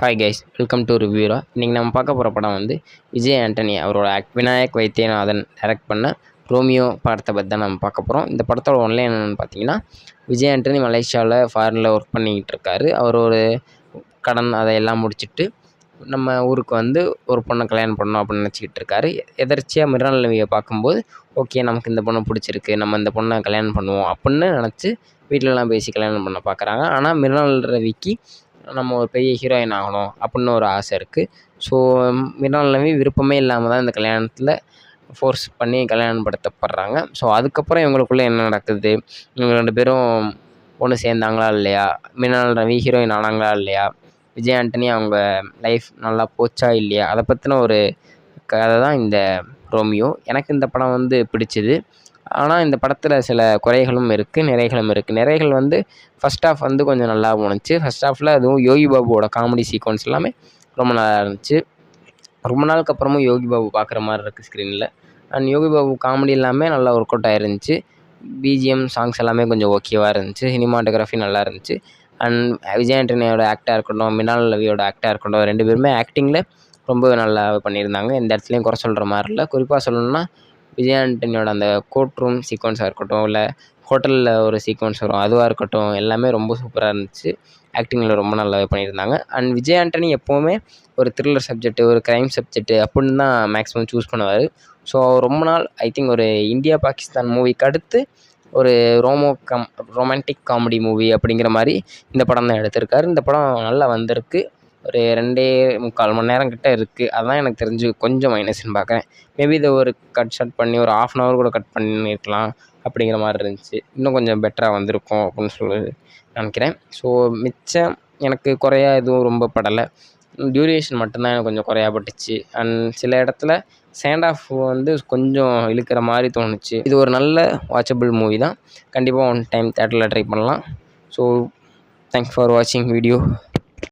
Hi guys welcome to ரிவ்யூரா இன்றைக்கி நம்ம பார்க்க போகிற படம் வந்து விஜய் ஆண்டனி அவரோட ஆக்ட் விநாயக் வைத்தியநாதன் டைரக்ட் பண்ண ரோமியோ படத்தை பற்றி தான் நம்ம பார்க்க போகிறோம் இந்த படத்தோட ஒன்லைன் என்னென்னு பார்த்தீங்கன்னா விஜய் ஆண்டனி மலேசியாவில் ஃபாரினில் ஒர்க் பண்ணிக்கிட்டு இருக்காரு. அவர் ஒரு கடன் அதையெல்லாம் முடிச்சுட்டு நம்ம ஊருக்கு வந்து ஒரு பொண்ணை கல்யாணம் பண்ணணும் அப்படின்னு நினச்சிக்கிட்டு இருக்காரு. எதர்ச்சியாக மிரான் லவியை பார்க்கும்போது ஓகே நமக்கு இந்த பொண்ணை பிடிச்சிருக்கு. நம்ம இந்த பொண்ணை கல்யாணம் பண்ணுவோம் அப்படின்னு நினச்சி வீட்டிலலாம் பேசி கல்யாணம் பண்ண பார்க்குறாங்க. ஆனால் மிருனால் ரவிக்கு நம்ம ஒரு பெரிய ஹீரோயின் ஆகணும் அப்படின்னு ஒரு ஆசை இருக்குது ஸோ மிருனால் ரவி விருப்பமே இல்லாமல் தான் இந்த கல்யாணத்தில் ஃபோர்ஸ் பண்ணி கல்யாணம் படுத்தப்படுறாங்க ஸோ அதுக்கப்புறம் இவங்களுக்குள்ளே என்ன நடக்குது? இவங்க ரெண்டு பேரும் ஒன்று சேர்ந்தாங்களா இல்லையா? மினால் ரவி ஹீரோயின் ஆனாங்களா இல்லையா? விஜய் ஆண்டனி அவங்க லைஃப் நல்லா போச்சா இல்லையா? அதை பற்றின ஒரு கதை தான் இந்த ரோமியோ. எனக்கு இந்த படம் வந்து பிடிச்சிது. ஆனால் இந்த படத்தில் சில குறைகளும் இருக்குது நிறைகளும் இருக்குது நிறைகள் வந்து ஃபஸ்ட் ஆஃப் வந்து கொஞ்சம் நல்லா போணுச்சு ஃபஸ்ட் ஆஃபில் அதுவும் யோகி பாபுவோட காமெடி சீக்வன்ஸ் எல்லாமே ரொம்ப நல்லா இருந்துச்சு. ரொம்ப நாளுக்கு அப்புறமும் யோகி பாபு பார்க்குற மாதிரி இருக்குது ஸ்க்ரீனில் அண்ட் யோகி பாபு காமெடி எல்லாமே நல்லா ஒர்க் அவுட் ஆயிருந்துச்சு. பிஜிஎம் சாங்ஸ் எல்லாமே கொஞ்சம் ஓகேவாக இருந்துச்சு. சினிமாட்டோகிராஃபி நல்லா இருந்துச்சு. அண்ட் விஜய் ஆண்டனியோட ஆக்டாக இருக்கட்டும் மினால் லவியோட ஆக்டாக இருக்கட்டும் ரெண்டு பேருமே ஆக்டிங்கில் ரொம்ப நல்லா பண்ணியிருந்தாங்க. எந்த இடத்துலையும் குறை சொல்கிற மாதிரி இல்லை. குறிப்பாக சொல்லணும்னா விஜய் ஆண்டனியோட அந்த கோர்ட் ரூம் சீக்வன்ஸாக இருக்கட்டும் இல்லை ஹோட்டலில் ஒரு சீக்வன்ஸ் வரும் அதுவாக இருக்கட்டும் எல்லாமே ரொம்ப சூப்பராக இருந்துச்சு. ஆக்டிங்கில் ரொம்ப நல்லாவே பண்ணியிருந்தாங்க. அண்ட் விஜய் ஆண்டனி எப்போவுமே ஒரு த்ரில்லர் சப்ஜெக்ட்டு ஒரு க்ரைம் சப்ஜெக்ட்டு அப்படின்னு தான் மேக்ஸிமம் சூஸ் பண்ணுவார். ஸோ ரொம்ப நாள் ஐ திங்க் ஒரு இந்தியா பாகிஸ்தான் மூவிக்கு அடுத்து ஒரு rom com romantic comedy movie அப்படிங்கிற மாதிரி இந்த படம் தான் எடுத்திருக்காரு. இந்த படம் நல்லா வந்திருக்கு. ஒரு ரெண்டே முக்கால் மணி நேரம் கிட்ட இருக்குது அதுதான் எனக்கு தெரிஞ்சு கொஞ்சம் மைனஸ்ன்னு பார்க்குறேன் மேபி இதை ஒரு கட் ஷட் பண்ணி ஒரு ஆஃப் அன் ஹவர் கூட கட் பண்ணியிருக்கலாம் அப்படிங்கிற மாதிரி இருந்துச்சு. இன்னும் கொஞ்சம் பெட்டராக வந்திருக்கும் அப்படின்னு சொல்லி நினைக்கிறேன். ஸோ மிச்சம் எனக்கு குறையா எதுவும் ரொம்ப படலை. டியூரேஷன் மட்டும்தான் எனக்கு கொஞ்சம் குறையா பட்டுச்சு அண்ட் சில இடத்துல சேண்ட் ஆஃப் வந்து கொஞ்சம் இழுக்கிற மாதிரி தோணுச்சு. இது ஒரு நல்ல வாட்சபிள் மூவி தான். கண்டிப்பாக ஒன் டைம் தேட்டரில் ட்ரை பண்ணலாம். ஸோ தேங்க்ஸ் ஃபார் வாட்சிங் வீடியோ